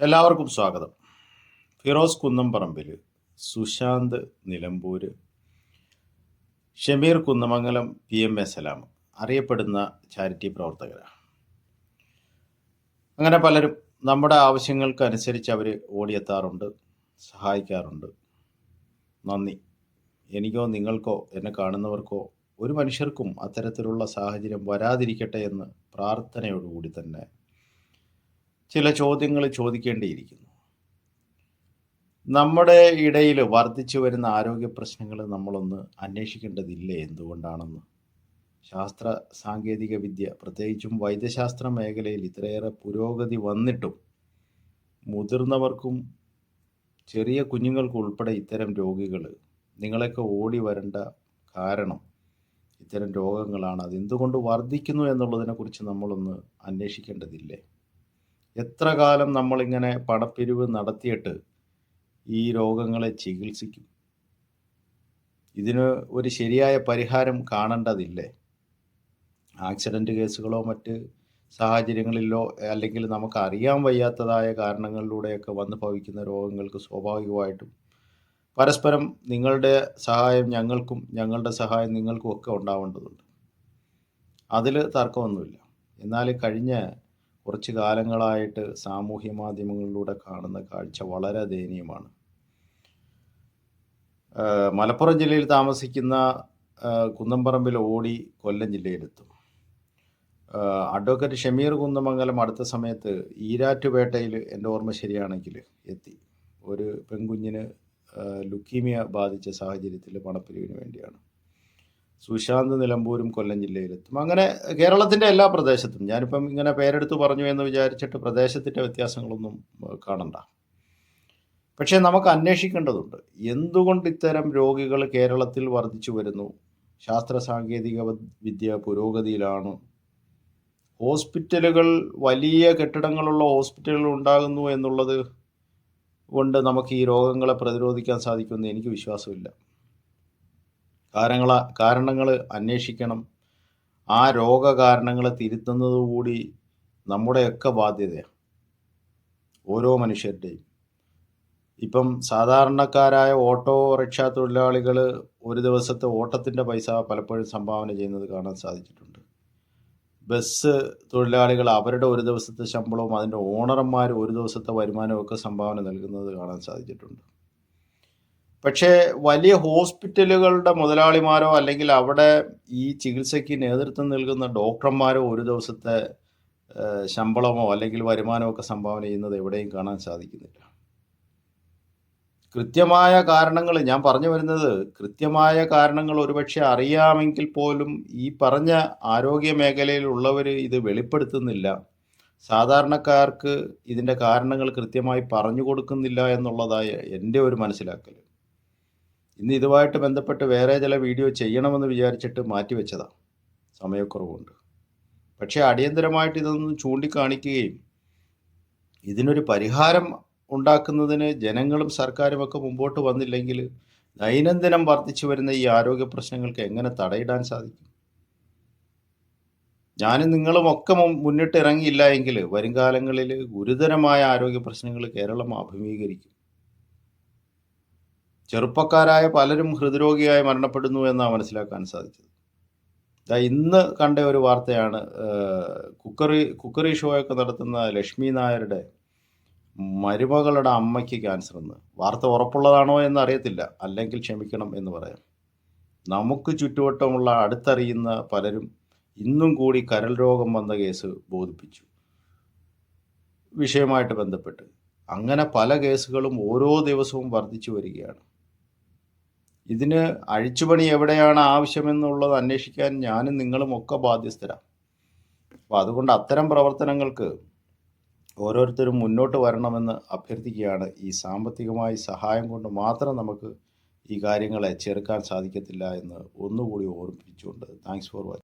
എല്ലാവർക്കും സ്വാഗതം. Firoz Kunnamparambil Sushanth Nilambur Shameer Kunnamangalam P M A Salam അറിയപ്പെടുന്ന charity പ്രവർത്തകരാണ്. അങ്ങനെ പലരും നമ്മുടെ ആവശ്യങ്ങൾക്കനുസരിച്ച് അവർ ഓടിയെത്താറുണ്ട് സഹായിക്കാറുണ്ട്. നന്ദി. എനിക്കോ നിങ്ങൾക്കോ എന്നെ കാണുന്നവർക്കോ ഒരു മനുഷ്യർക്കും അത്തരത്തിലുള്ള സാഹചര്യം വരാതിരിക്കട്ടെ എന്ന് പ്രാർത്ഥനയോടുകൂടി തന്നെ ചില ചോദ്യങ്ങൾ ചോദിക്കേണ്ടിയിരിക്കുന്നു. നമ്മുടെ ഇടയിൽ വർദ്ധിച്ചു വരുന്ന ആരോഗ്യ പ്രശ്നങ്ങൾ നമ്മളൊന്ന് അന്വേഷിക്കേണ്ടതില്ലേ എന്തുകൊണ്ടാണെന്ന്? ശാസ്ത്ര സാങ്കേതിക വിദ്യ പ്രത്യേകിച്ചും വൈദ്യശാസ്ത്ര മേഖലയിൽ ഇത്രയേറെ പുരോഗതി വന്നിട്ടും മുതിർന്നവർക്കും ചെറിയ കുഞ്ഞുങ്ങൾക്കും ഉൾപ്പെടെ ഇത്തരം രോഗികൾ നിങ്ങളൊക്കെ ഓടി വരേണ്ട കാരണം ഇത്തരം രോഗങ്ങളാണ്. അതെന്തുകൊണ്ട് വർദ്ധിക്കുന്നു എന്നുള്ളതിനെക്കുറിച്ച് നമ്മളൊന്ന് അന്വേഷിക്കേണ്ടതില്ലേ? എത്ര കാലം നമ്മളിങ്ങനെ പണപ്പിരിവ് നടത്തിയിട്ട് ഈ രോഗങ്ങളെ ചികിത്സിക്കും? ഇതിന് ഒരു ശരിയായ പരിഹാരം കാണേണ്ടതില്ലേ? ആക്സിഡന്റ് കേസുകളോ മറ്റ് സാഹചര്യങ്ങളിലോ അല്ലെങ്കിൽ നമുക്ക് അറിയാൻ വയ്യാത്തതായ കാരണങ്ങളിലൂടെയൊക്കെ വന്ന് ഭവിക്കുന്ന രോഗങ്ങൾക്ക് സ്വാഭാവികമായിട്ടും പരസ്പരം നിങ്ങളുടെ സഹായം ഞങ്ങൾക്കും ഞങ്ങളുടെ സഹായം നിങ്ങൾക്കും ഒക്കെ ഉണ്ടാവേണ്ടതുണ്ട്. അതിൽ തർക്കമൊന്നുമില്ല. എന്നാൽ കഴിഞ്ഞ കുറച്ച് കാലങ്ങളായിട്ട് സാമൂഹ്യ മാധ്യമങ്ങളിലൂടെ കാണുന്ന കാഴ്ച വളരെ ദയനീയമാണ്. മലപ്പുറം ജില്ലയിൽ താമസിക്കുന്ന കുന്നംപറമ്പിൽ ഓടി കൊല്ലം ജില്ലയിലെത്തും. അഡ്വക്കേറ്റ് ഷമീർ കുന്നമംഗലം അടുത്ത സമയത്ത് ഈരാറ്റുപേട്ടയിൽ എന്റെ ഓർമ്മ ശരിയാണെങ്കിൽ എത്തി. ഒരു പെൺകുഞ്ഞിന് ലുക്കീമിയ ബാധിച്ച സാഹചര്യത്തിൽ പണപ്പിരിവിന് വേണ്ടിയാണ്. സുശാന്ത് നിലമ്പൂരും കൊല്ലം ജില്ലയിലെത്തും. അങ്ങനെ കേരളത്തിന്റെ എല്ലാ പ്രദേശത്തും. ഞാനിപ്പം ഇങ്ങനെ പേരെടുത്ത് പറഞ്ഞു എന്ന് വിചാരിച്ചിട്ട് പ്രദേശത്തിന്റെ വ്യത്യാസങ്ങളൊന്നും കാണണ്ട. പക്ഷേ നമുക്ക് അന്വേഷിക്കേണ്ടതുണ്ട്. എന്തുകൊണ്ട് ഇത്തരം രോഗികൾ കേരളത്തിൽ വർദ്ധിച്ചു വരുന്നു? ശാസ്ത്ര സാങ്കേതിക വിദ്യ പുരോഗതിയിലാണ്. ഹോസ്പിറ്റലുകൾ വലിയ കെട്ടിടങ്ങളുള്ള ഹോസ്പിറ്റലുകൾ ഉണ്ടാകുന്നു എന്നുള്ളത് കൊണ്ട് നമുക്ക് ഈ രോഗങ്ങളെ പ്രതിരോധിക്കാൻ സാധിക്കുമെന്ന് എനിക്ക് വിശ്വാസമില്ല. കാരണങ്ങൾ കാരണങ്ങൾ അന്വേഷിക്കണം. ആ രോഗകാരണങ്ങളെ തിരുത്തുന്നത് കൂടി നമ്മുടെയൊക്കെ ബാധ്യതയാണ് ഓരോ മനുഷ്യരുടെയും. ഇപ്പം സാധാരണക്കാരായ ഓട്ടോ റിക്ഷാ തൊഴിലാളികൾ ഒരു ദിവസത്തെ ഓട്ടത്തിന്റെ പൈസ പലപ്പോഴും സംഭാവന ചെയ്യുന്നത് കാണാൻ സാധിച്ചിട്ടുണ്ട്. ബസ് തൊഴിലാളികൾ അവരുടെ ഒരു ദിവസത്തെ ശമ്പളവും അതിന്റെ ഓണർമാർ ഒരു ദിവസത്തെ വരുമാനവും ഒക്കെ സംഭാവന നൽകുന്നത് കാണാൻ സാധിച്ചിട്ടുണ്ട്. പക്ഷേ വലിയ ഹോസ്പിറ്റലുകളുടെ മുതലാളിമാരോ അല്ലെങ്കിൽ അവിടെ ഈ ചികിത്സയ്ക്ക് നേതൃത്വം നൽകുന്ന ഡോക്ടർമാരോ ഒരു ദിവസത്തെ ശമ്പളമോ അല്ലെങ്കിൽ വരുമാനമോ ഒക്കെ സംഭാവന ചെയ്യുന്നത് എവിടെയും കാണാൻ സാധിക്കുന്നില്ല. കൃത്യമായ കാരണങ്ങൾ ഞാൻ പറഞ്ഞു വരുന്നത് കൃത്യമായ കാരണങ്ങൾ ഒരുപക്ഷെ അറിയാമെങ്കിൽ പോലും ഈ പറഞ്ഞ ആരോഗ്യ മേഖലയിലുള്ളവർ ഇത് വെളിപ്പെടുത്തുന്നില്ല. സാധാരണക്കാർക്ക് ഇതിന്റെ കാരണങ്ങൾ കൃത്യമായി പറഞ്ഞു കൊടുക്കുന്നില്ല എന്നുള്ളതായ എന്റെ ഒരു മനസ്സിലാക്കൽ ഇന്ന് ഇതുമായിട്ട് ബന്ധപ്പെട്ട് വേറെ ചില വീഡിയോ ചെയ്യണമെന്ന് വിചാരിച്ചിട്ട് മാറ്റിവെച്ചതാണ് സമയക്കുറവുണ്ട് പക്ഷേ അടിയന്തരമായിട്ട് ഇതൊന്ന് ചൂണ്ടിക്കാണിക്കുകയും ഇതിനൊരു പരിഹാരം ഉണ്ടാക്കുന്നതിന് ജനങ്ങളും സർക്കാരും ഒക്കെ മുമ്പോട്ട് വന്നില്ലെങ്കിൽ ദൈനംദിനം വർദ്ധിച്ചു വരുന്ന ഈ ആരോഗ്യ പ്രശ്നങ്ങൾക്ക് എങ്ങനെ തടയിടാൻ സാധിക്കും? ഞാനും നിങ്ങളും ഒക്കെ മുന്നിട്ട് ഇറങ്ങിയില്ല എങ്കിൽ വരും കാലങ്ങളിൽ ഗുരുതരമായ ആരോഗ്യ പ്രശ്നങ്ങൾ കേരളം അഭിമുഖീകരിക്കും. ചെറുപ്പക്കാരായ പലരും ഹൃദ്രോഗിയായി മരണപ്പെടുന്നു എന്നാണ് മനസ്സിലാക്കാൻ സാധിച്ചത്. ഇന്ന് കണ്ട ഒരു വാർത്തയാണ് കുക്കറി കുക്കറി ഷോയൊക്കെ നടത്തുന്ന ലക്ഷ്മി നായരുടെ മരുമകളുടെ അമ്മയ്ക്ക് ക്യാൻസർ എന്ന്. വാർത്ത ഉറപ്പുള്ളതാണോ എന്ന് അറിയത്തില്ല. അല്ലെങ്കിൽ ക്ഷമിക്കണം എന്ന് പറയാം. നമുക്ക് ചുറ്റുവട്ടമുള്ള അടുത്തറിയുന്ന പലരും ഇന്നും കൂടി കരൽ രോഗം വന്ന കേസ് ബോധിപ്പിച്ചു. വിഷയമായിട്ട് ബന്ധപ്പെട്ട്. അങ്ങനെ പല കേസുകളും ഓരോ ദിവസവും വർദ്ധിച്ചു വരികയാണ്. ഇതിന് അഴിച്ചുപണി എവിടെയാണ് ആവശ്യമെന്നുള്ളത് അന്വേഷിക്കാൻ ഞാനും നിങ്ങളും ഒക്കെ ബാധ്യസ്ഥരാണ് അപ്പോൾ അതുകൊണ്ട് അത്തരം പ്രവർത്തനങ്ങൾക്ക് ഓരോരുത്തരും മുന്നോട്ട് വരണമെന്ന് അഭ്യർത്ഥിക്കുകയാണ്. ഈ സാമ്പത്തികമായി സഹായം കൊണ്ട് മാത്രം നമുക്ക് ഈ കാര്യങ്ങളെ ചെറുക്കാൻ സാധിക്കത്തില്ല എന്ന് ഒന്നുകൂടി ഓർമ്മിപ്പിച്ചുകൊണ്ട് താങ്ക്സ് ഫോർ വാച്ചിങ്.